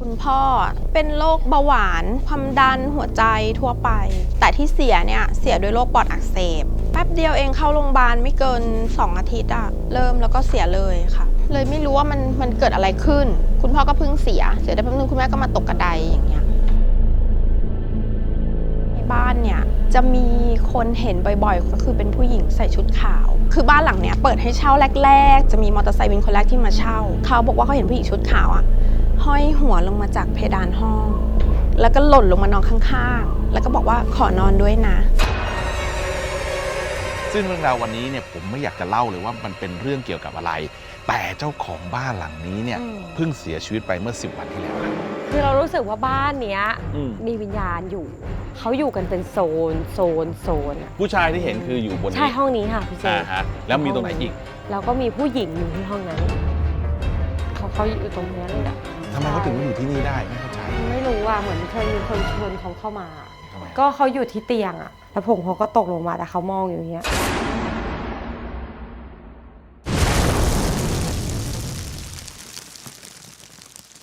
คุณพ่อเป็นโรคเบาหวานความดันหัวใจทั่วไป แต่ที่เสียเนี่ยเสียด้วยโรคปอดอักเสบ แป๊บเดียวเองเข้าโรงพยาบาลไม่เกิน 2 อาทิตย์อะเริ่มแล้วก็เสียเลยค่ะ เลยไม่รู้ว่ามันมันเกิดอะไรขึ้น คุณพ่อก็เพิ่งเสีย เสียได้แป๊บนึงคุณแม่ก็มาตกกระไดอย่างเงี้ยในบ้านเนี่ยจะมีคนเห็นบ่อยๆ ก็คือเป็นผู้หญิงใส่ชุดขาว คือบ้านหลังเนี้ยเปิดให้เช่าแรก ๆ จะมีมอเตอร์ไซค์วินคนแรกที่มาเช่า เขาบอกว่าเขาเห็นผู้หญิงชุดขาวอะห้อย หัวลงมาจากเพดานห้อง แล้วก็หล่นลงมานอนข้างๆ แล้วก็บอกว่าขอนอนด้วยนะ ซึ่งเรื่องราววันนี้เนี่ยผมไม่อยากจะเล่าเลยว่ามันเป็นเรื่องเกี่ยวกับอะไร แต่เจ้าของบ้านหลังนี้เนี่ยอืม เพิ่งเสียชีวิตไปเมื่อ 10 วันที่แล้วครับคือเรารู้สึกว่าบ้านเนี้ยอืมมีวิญญาณอยู่ เขาอยู่กันเป็นโซน โซน โซนอะผู้ชายที่เห็นคืออยู่บนใช่นี้ห้องนี้ค่ะพี่เจ อ่าฮะแล้วมีตรงไหนอีก แล้วก็มีผู้หญิงอยู่ที่ห้องนั้น เขาเขาอยู่ตรงนี้เลยอะ ทำไมเขาถึงมาอยู่ที่นี่ได้ไม่เข้าใจ ไม่รู้อะเหมือนเคยมีคนชวนเขาเข้ามา ทำไม ก็เขาอยู่ที่เตียงอะแล้วผมเขาก็ตกลงมาแต่เขามองอยู่อย่างเงี้ย